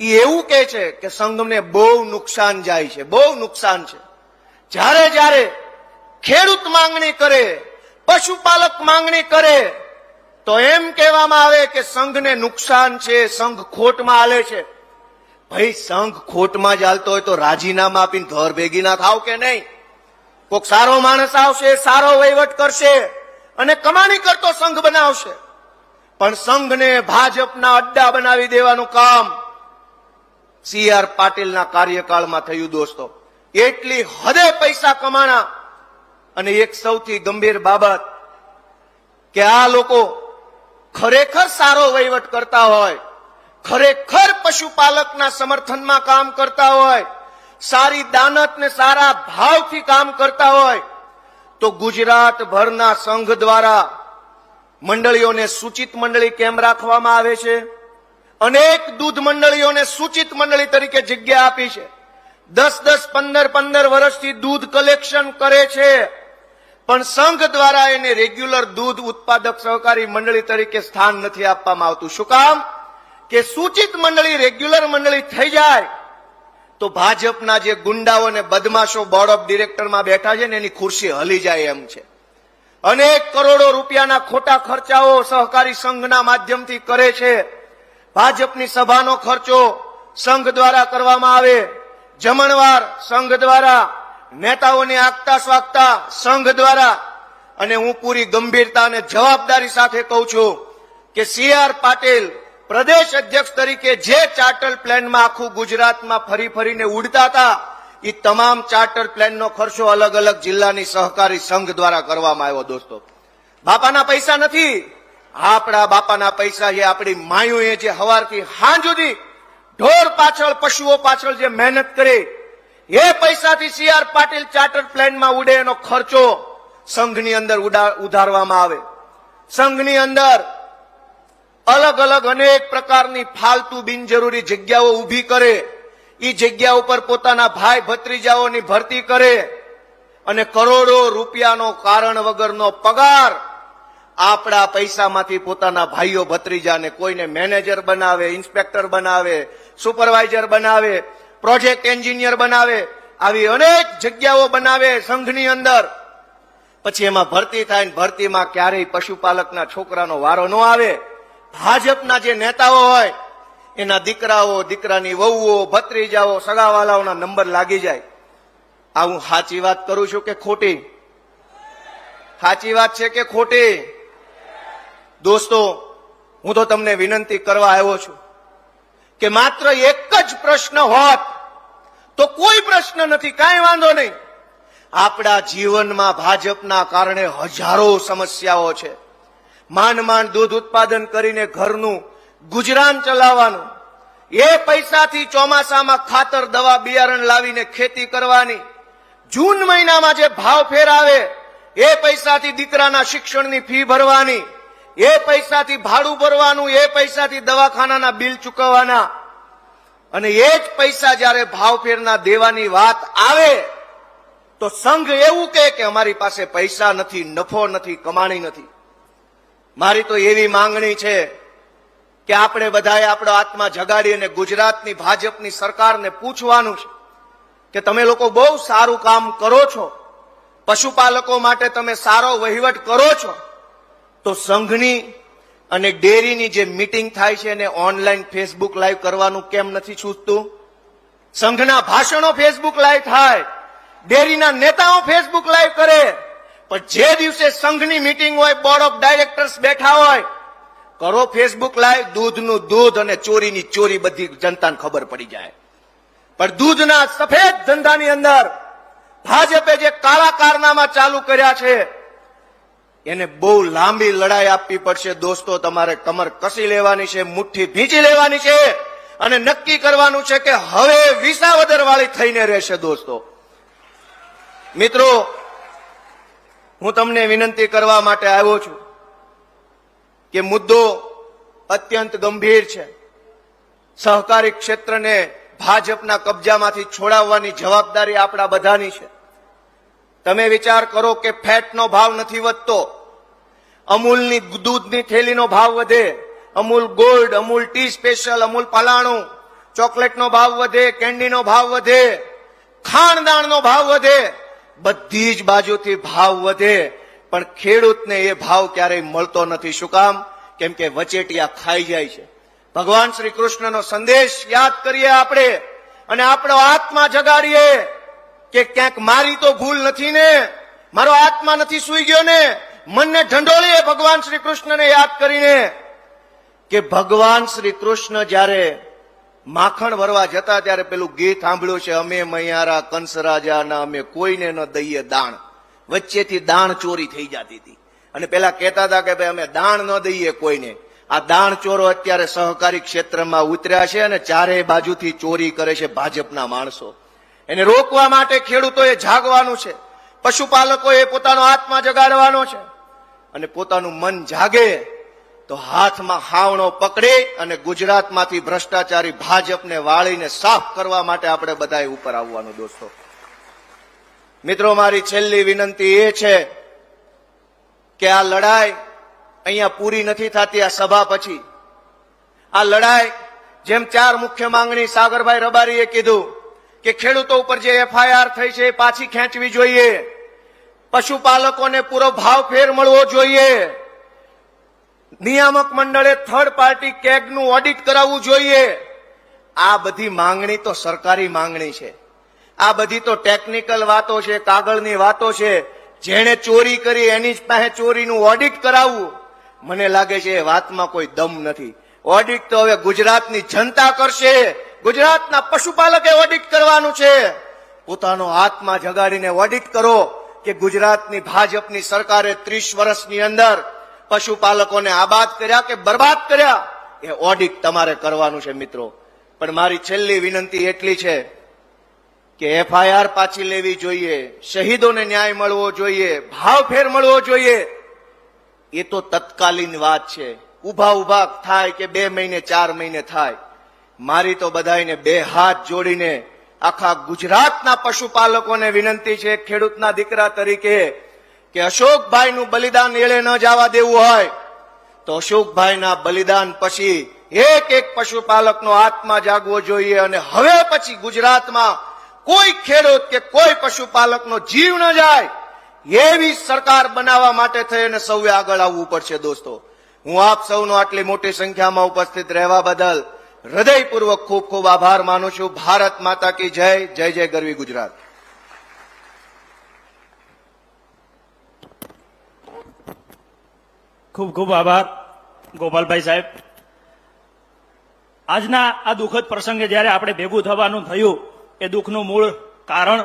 એ એવું કે છે કે સંઘને બહુ નુકસાન જાય છે, બહુ નુકસાન છે. જ્યારે જ્યારે ખેડૂત માંગણી કરે, પશુપાલક માંગણી કરે, તો એમ કહેવામાં આવે કે સંઘને નુકસાન છે, સંઘ ખોટમાં હાલે છે. ભાઈ, સંઘ ખોટમાં જ હાલતો હોય તો રાજીનામા આપીને ઘર ભેગી ના થાવ કે નહીં? કોઈક સારો માણસ આવશે, સારો વહીવટ કરશે અને કમાણી કરતો સંઘ બનાવશે. પણ સંઘને ભાજપના અડ્ડા બનાવી દેવાનું કામ સી આર પાટીલના કાર્યકાળમાં થયું દોસ્તો. એટલી હદે પૈસા કમાણા અને એક સૌથી ગંભીર બાબત કે આ લોકો ખરેખર સારો વહીવટ કરતા હોય, ખરેખર પશુપાલકના સમર્થનમાં કામ કરતા હોય, સારી દાનત ને સારા ભાવથી કામ કરતા હોય, તો ગુજરાતભરના સંઘ દ્વારા મંડળીઓને સૂચિત મંડળી કેમ રાખવામાં આવે છે? અનેક દૂધ મંડળીઓને સૂચિત મંડળી તરીકે જગ્યા આપી છે. દસ દસ, પંદર પંદર વર્ષથી દૂધ કલેક્શન કરે છે. પણ સંઘ દ્વારા એને રેગ્યુલર દૂધ ઉત્પાદક સહકારી મંડળી તરીકે સ્થાન નથી આપવામાં આવતું. શું કામ? કે સૂચિત મંડળી, રેગ્યુલર મંડળી થઈ જાય, તો ભાજપના જે ગુંડાઓ અને બદમાશો બોર્ડ ઓફ ડિરેક્ટરમાં બેઠા છે ને, એની ખુરશી હલી જાય એમ છે. અનેક કરોડો રૂપિયાના ખોટા ખર્ચાઓ સહકારી સંઘના માધ્યમથી કરે છે. ભાજપની સભાનો ખર્ચો સંઘ દ્વારા કરવામાં આવે. જમણવાર સંઘ દ્વારા નેતાઓને આગતા સ્વાગતા સંઘ દ્વારા. અને હું પૂરી ગંભીરતા અને જવાબદારી સાથે કહું છું કે સી આર પાટીલ પ્રદેશ અધ્યક્ષ તરીકે જે ચાર્ટર પ્લેનમાં આખું ગુજરાતમાં ફરી ફરીને ઉડતા હતા એ તમામ ચાર્ટર પ્લાનનો ખર્ચો અલગ અલગ જિલ્લાની સહકારી સંઘ દ્વારા કરવામાં આવ્યો, દોસ્તો. બાપાના પૈસા નથી આપણા બાપાના પૈસા છે આપણી માયુએ જે હવારથી હાં સુધી ઢોર પાછળ, પશુઓ પાછળ જે મહેનત કરી, એ પૈસાથી સી આર પાટીલ ચાર્ટર પ્લેનમાં ઉડે એનો ખર્ચો સંઘની અંદર ઉધારવામાં આવે. સંઘની અંદર અલગ અલગ અનેક પ્રકારની ફાલતુ બિનજરૂરી જગ્યાઓ ઊભી કરે. એ જગ્યા ઉપર પોતાના ભાઈ ભત્રીજાઓની ભરતી કરે અને કરોડો રૂપિયાનો કારણ વગરનો પગાર આપણા પૈસામાંથી પોતાના ભાઈઓ ભત્રીજાને કોઈને મેનેજર બનાવે, ઇન્સ્પેક્ટર બનાવે, સુપરવાઇઝર બનાવે, પ્રોજેક્ટ એન્જિનિયર બનાવે, આવી અનેક જગ્યાઓ બનાવે સંઘની અંદર. પછી એમાં ભરતી થાય ને ભરતીમાં ક્યારેય પશુપાલકના છોકરાનો વારો ન આવે. ભાજપના જે નેતાઓ હોય, એના દીકરાઓ, દીકરાની વહુઓ, ભત્રીજાઓ, સગાવાલાઓના નંબર લાગી જાય. આ હું સાચી વાત કરું છું કે ખોટી? સાચી વાત છે કે ખોટી? દોસ્તો, હું તો તમને વિનંતી કરવા આવ્યો છું કે માત્ર એક જ પ્રશ્ન હોત, તો કોઈ પ્રશ્ન નથી, કાંઈ વાંધો નહીં. આપણા જીવનમાં ભાજપના કારણે હજારો સમસ્યાઓ છે. માંડ માંડ દૂધ ઉત્પાદન કરીને ઘરનું ગુજરાન ચલાવવાનું, એ પૈસાથી ચોમાસામાં ખાતર, દવા, બિયારણ લાવીને ખેતી કરવાની, જૂન મહિનામાં જે ભાવ ફેર આવે એ પૈસાથી દીકરાના શિક્ષણની ફી ભરવાની એ પૈસાથી ભાડું ભરવાનું, એ પૈસાથી દવાખાનાના બિલ ચૂકવવાના. અને એ જ પૈસા જ્યારે ભાવફેરના દેવાની વાત આવે, તો સંઘ એવું કહે કે અમારી પાસે પૈસા નથી, નફો નથી, કમાણી નથી. મારી તો એવી માંગણી છે કે આપણે બધાએ આપણો આત્મા જગાડી અને ગુજરાતની ભાજપની સરકારને પૂછવાનું છે કે તમે લોકો બહુ સારું કામ કરો છો. પશુપાલકો માટે તમે સારો વહીવટ કરો છો. તો સંઘની અને ડેરીની જે મીટિંગ થાય છે એને ઓનલાઈન ફેસબુક લાઈવ કરવાનું કેમ નથી છૂટતું? સંઘના ભાષણો ફેસબુક લાઈવ થાય, ડેરીના નેતાઓ ફેસબુક લાઈવ કરે, પણ જે દિવસે સંઘની મીટિંગ હોય, બોર્ડ ઓફ ડાયરેક્ટર્સ બેઠા હોય, કરો ફેસબુક લાઈવ, દૂધનું દૂધ અને ચોરીની ચોરી બધી જનતાને ખબર પડી જાય. પણ દૂધના સફેદ ધંધાની અંદર ભાજપે જે કાળા કારનામા ચાલુ કર્યા છે એને બહુ લાંબી લડાઈ આપવી પડશે. દોસ્તો, તમારે કમર કસી લેવાની છે, મુઠ્ઠી ભીંચી લેવાની છે અને નક્કી કરવાનું છે કે હવે વિસાવદર વાળી થઈને રહેશે, દોસ્તો. મિત્રો, હું તમને વિનંતી કરવા માટે આવ્યો છું કે મુદ્દો અત્યંત ગંભીર છે. સહકારી ક્ષેત્રને ભાજપના કબજામાંથી છોડાવવાની જવાબદારી આપણા બધાની છે. તમે વિચાર કરો કે ફેટનો ભાવ નથી વધતો. અમૂલની દૂધની થેલીનો ભાવ વધે. Amul gold, Amul tea special, Amul પલાણું. ચોકલેટનો ભાવ વધે, કેન્ડીનો ભાવ વધે. ખાણદાણનો ભાવ વધે. બધી જ બાજુથી ભાવ વધે. પણ ખેડૂતને એ ભાવ ક્યારેય મળતો નથી. શું કામ? કેમ કે વચેટિયા ખાઈ જાય છે. ભગવાન શ્રી કૃષ્ણનો સંદેશ યાદ કરીએ આપણે અને આપણો આત્મા જગાડીએ કે ક્યાંક મારી તો ભૂલ નથી ને? મારો આત્મા નથી સુઈ ગયો ને? મનને ઢંઢોળીએ ભગવાન શ્રી કૃષ્ણને યાદ કરીને કે ભગવાન શ્રી કૃષ્ણ જ્યારે માખણ ભરવા જતા ત્યારે પેલું ગીત સાંભળ્યું છે, અમે મૈયારા કંસ રાજાના અમે કોઈને ન દઈએ દાણ. વચ્ચેથી દાણ ચોરી થઈ જતી હતી. અને પેલા કહેતા હતા કે ભાઈ, અમે દાણ ન દઈએ કોઈને. આ દાણ ચોરો અત્યારે સહકારી ક્ષેત્રમાં ઉતર્યા છે અને ચારે બાજુથી ચોરી કરે છે ભાજપના માણસો. એને રોકવા માટે ખેડૂતોએ જાગવાનું છે. પશુપાલકોએ પોતાનો આત્મા જગાડવાનો છે. અને પોતાનું મન જાગે, તો હાથમાં હાવણો પકડી અને ગુજરાતમાંથી ભ્રષ્ટાચારી ભાજપને વાળીને સાફ કરવા માટે આપણે બધાએ ઉપર આવવાનું, દોસ્તો. મિત્રો, મારી છેલ્લી વિનંતી એ છે કે આ લડાઈ અહીંયા પૂરી નથી થતી, આ સભા પછી. આ લડાઈ, જેમ ચાર મુખ્ય માંગણી સાગરભાઈ રબારીએ કીધું કે ખેડૂતો ઉપર જે એફઆઈઆર થઈ છે એ પાછી ખેંચવી જોઈએ. પશુપાલકોને પૂરો ભાવ ફેર મળવો જોઈએ. નિયામક મંડળે થર્ડ પાર્ટી કેગનું ઓડિટ કરાવવું જોઈએ. આ બધી માંગણી તો સરકારી માંગણી છે. આ બધી તો ટેકનિકલ વાતો છે, કાગળની વાતો છે. જેણે ચોરી કરી એની જ પાસે ચોરીનું ઓડિટ કરાવવું. મને લાગે છે એ વાતમાં કોઈ દમ નથી. ઓડિટ તો હવે ગુજરાતની જનતા કરશે. ગુજરાતના પશુપાલકે ઓડિટ કરવાનું છે. પોતાનો આત્મા જગાડીને ઓડિટ કરો. કે ગુજરાતની ભાજપની સરકારે ત્રીસ વર્ષની અંદર પશુપાલકોને આબાદ કર્યા કે બરબાદ કર્યા, એ ઓડિટ તમારે કરવાનું છે મિત્રો. પણ મારી છેલ્લી વિનંતી એટલી છે કે એફઆઈઆર પાછી લેવી જોઈએ, શહીદોને ન્યાય મળવો જોઈએ ભાવ ફેર મળવો જોઈએ. એ તો તત્કાલીન વાત છે. ઊભા ઊભા થાય કે બે મહિને, ચાર મહિને થાય. મારી તો બધાને બે હાથ જોડીને આખા ગુજરાતના પશુપાલકોને વિનંતી છે ખેડૂતના દીકરા તરીકે કે અશોકભાઈનું બલિદાન એળે ન જવા દેવું હોય, તો અશોકભાઈના બલિદાન પછી એક એક પશુપાલકનો આત્મા જાગવો જોઈએ અને હવે પછી ગુજરાતમાં કોઈ ખેડૂત કે કોઈ પશુપાલકનો જીવ ન જાય એવી સરકાર બનાવવા માટે થઈ અને સૌએ આગળ આવવું પડશે દોસ્તો. હું આપ સૌનો આટલી મોટી સંખ્યામાં ઉપસ્થિત રહેવા બદલ હૃદયપૂર્વક ખૂબ ખૂબ આભાર માનું છું. ભારત માતા કી જય. જય જય ગરવી ગુજરાત. ખૂબ ખૂબ આભાર, ગોપાલભાઈ સાહેબ. આજના આ દુઃખદ પ્રસંગે જ્યારે આપણે ભેગું થવાનું થયું, એ દુઃખનું મૂળ કારણ